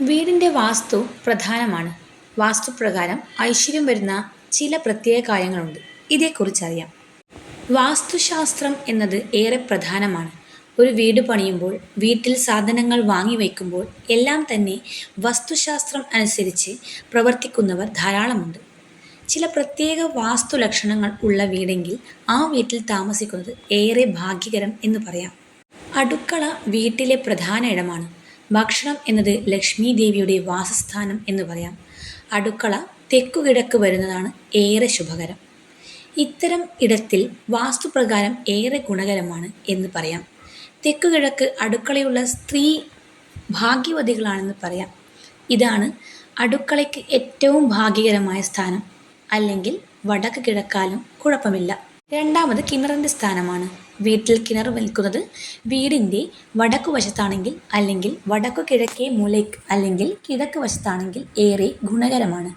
വീടിന്റെ വാസ്തു പ്രധാനമാണ്. വാസ്തുപ്രകാരം ഐശ്വര്യം വരുന്ന ചില പ്രത്യേക കാര്യങ്ങളുണ്ട്. ഇതേക്കുറിച്ചറിയാം. വാസ്തുശാസ്ത്രം എന്നത് ഏറെ പ്രധാനമാണ്. ഒരു വീട് പണിയുമ്പോൾ വീട്ടിൽ സാധനങ്ങൾ വാങ്ങി വയ്ക്കുമ്പോൾ എല്ലാം തന്നെ വസ്തുശാസ്ത്രം അനുസരിച്ച് പ്രവർത്തിക്കുന്നവർ ധാരാളമുണ്ട്. ചില പ്രത്യേക വാസ്തു ലക്ഷണങ്ങൾ ഉള്ള വീടെങ്കിൽ ആ വീട്ടിൽ താമസിക്കുന്നത് ഏറെ ഭാഗ്യകരം എന്ന് പറയാം. അടുക്കള വീട്ടിലെ പ്രധാന ഇടമാണ്. ഭക്ഷണം എന്നത് ലക്ഷ്മി ദേവിയുടെ വാസസ്ഥാനം എന്ന് പറയാം. അടുക്കള തെക്കുകിഴക്ക് വരുന്നതാണ് ഏറെ ശുഭകരം. ഇത്തരം ഇടത്തിൽ വാസ്തുപ്രകാരം ഏറെ ഗുണകരമാണ് എന്ന് പറയാം. തെക്കുകിഴക്ക് അടുക്കളയുള്ള സ്ത്രീ ഭാഗ്യവതികളാണെന്ന് പറയാം. ഇതാണ് അടുക്കളയ്ക്ക് ഏറ്റവും ഭാഗ്യകരമായ സ്ഥാനം. അല്ലെങ്കിൽ വടക്ക് കിഴക്കാലും കുഴപ്പമില്ല. രണ്ടാമത് കിണറിന്റെ സ്ഥാനമാണ്. വീട്ടിൽ കിണർ വലിക്കുന്നത് വീടിന്റെ വടക്കു വശത്താണെങ്കിൽ അല്ലെങ്കിൽ വടക്കു കിഴക്കേ മൂലയ്ക്ക് അല്ലെങ്കിൽ കിഴക്ക് വശത്താണെങ്കിൽ ഏറെ ഗുണകരമാണ്.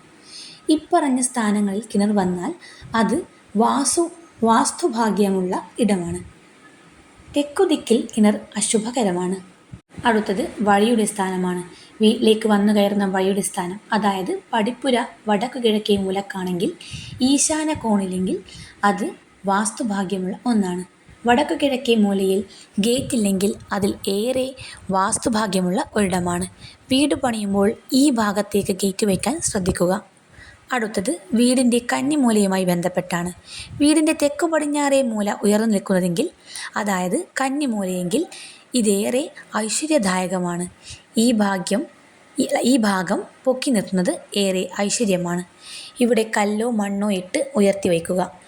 ഇപ്പറഞ്ഞ സ്ഥാനങ്ങളിൽ കിണർ വന്നാൽ അത് വാസു വാസ്തുഭാഗ്യമുള്ള ഇടമാണ്. തെക്കുദിക്കിൽ കിണർ അശുഭകരമാണ്. അടുത്തത് വഴിയുടെ സ്ഥാനമാണ്. വീട്ടിലേക്ക് വന്നു കയറുന്ന വഴിയുടെ സ്ഥാനം അതായത് പടിപ്പുര വടക്കു കിഴക്കേ മൂലക്കാണെങ്കിൽ ഈശാന കോണില്ലെങ്കിൽ അത് വാസ്തുഭാഗ്യമുള്ള ഒന്നാണ്. വടക്കു കിഴക്കേ മൂലയിൽ ഗേറ്റ് ഇല്ലെങ്കിൽ അതിൽ ഏറെ വാസ്തുഭാഗ്യമുള്ള ഒരിടമാണ്. വീട് പണിയുമ്പോൾ ഈ ഭാഗത്തേക്ക് ഗേറ്റ് വയ്ക്കാൻ ശ്രദ്ധിക്കുക. അടുത്തത് വീടിന്റെ കന്നിമൂലയുമായി ബന്ധപ്പെട്ടാണ്. വീടിന്റെ തെക്കു പടിഞ്ഞാറേ മൂല ഉയർന്നു നിൽക്കുന്നതെങ്കിൽ അതായത് കന്നിമൂലയെങ്കിൽ ഇതേറെ ഐശ്വര്യദായകമാണ്. ഈ ഭാഗ്യം ഈ ഭാഗം പൊക്കി നിർത്തുന്നത് ഏറെ ഐശ്വര്യമാണ്. ഇവിടെ കല്ലോ മണ്ണോ ഇട്ട് ഉയർത്തി വയ്ക്കുക.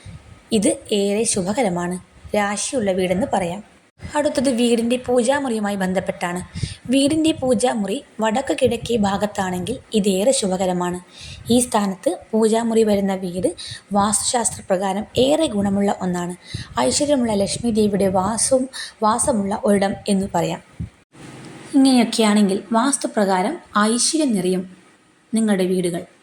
ഇത് ഏറെ ശുഭകരമാണ്. രാശിയുള്ള വീടെന്ന് പറയാം. അടുത്തത് വീടിന്റെ പൂജാമുറിയുമായി ബന്ധപ്പെട്ടാണ്. വീടിന്റെ പൂജാമുറി വടക്ക് കിഴക്കേ ഭാഗത്താണെങ്കിൽ ഇതേറെ ശുഭകരമാണ്. ഈ സ്ഥാനത്ത് പൂജാമുറി വരുന്ന വീട് വാസ്തുശാസ്ത്രപ്രകാരം ഏറെ ഗുണമുള്ള ഒന്നാണ്. ഐശ്വര്യമുള്ള ലക്ഷ്മി ദേവിയുടെ വാസവും വാസമുള്ള ഒരിടം എന്ന് പറയാം. ഇങ്ങനെയൊക്കെയാണെങ്കിൽ വാസ്തുപ്രകാരം ഐശ്വര്യം നിറയും നിങ്ങളുടെ വീടുകൾ.